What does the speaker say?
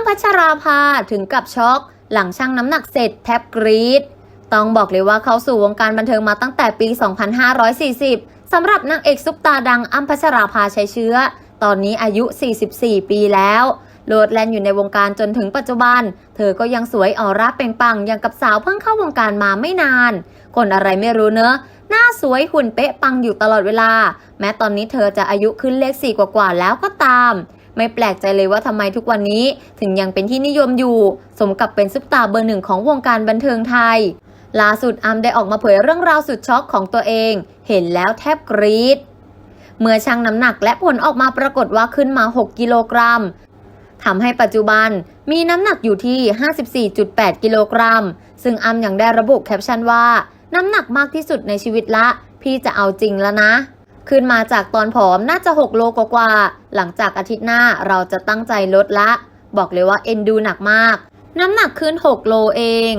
ำพัชราภาถึงกับช็อก หลังชั่งน้ำหนักเสร็จแทบกรีดต้องบอกเลยว่าเขาสู่วงการบันเทิงมาตั้งแต่ปี 2540 สำหรับนางเอกซุปตาดังอ้ำพัชราภาชัยเชื้อ ตอนนี้อายุ 44 ปีแล้วโลดแลนอยู่ในวงการจนถึงปัจจุบัน เธอก็ยังสวยออร่าเปล่งปังอย่างกับสาวเพิ่งเข้าวงการมาไม่นาน คนอะไรไม่รู้เนอะ หน้าสวยหุ่นเป๊ะปังอยู่ตลอดเวลา แม้ตอนนี้เธอจะอายุขึ้นเลขสี่กว่าๆแล้วก็ตาม ไม่แปลกใจเลยว่าทำไมทุกวันนี้ถึงยังเป็นที่นิยมอยู่ สมกับเป็นซุปตาเบอร์หนึ่งของวงการบันเทิงไทยล่าสุดอัมได้ออกมาเผยเรื่องราวสุดช็อกของตัวเอง เห็นแล้วแทบกรี๊ดเมื่อชั่งน้ำหนักและผลออกมาปรากฏว่าขึ้นมา 6 กิโลกรัมทำให้ปัจจุบันมีน้ำหนักอยู่ที่ 54.8 กิโลกรัม ซึ่งอัมยังได้ระบุแคปชั่นว่า น้ำหนักมากที่สุดในชีวิตละ พี่จะเอาจริงแล้วนะ ขึ้นมาจากตอนผอมน่าจะ 6 โลกว่า หลังจากอาทิตย์หน้าเราจะตั้งใจลดละ บอกเลยว่าเอ็นดูหนักมาก น้ำหนักขึ้น 6 โลเอง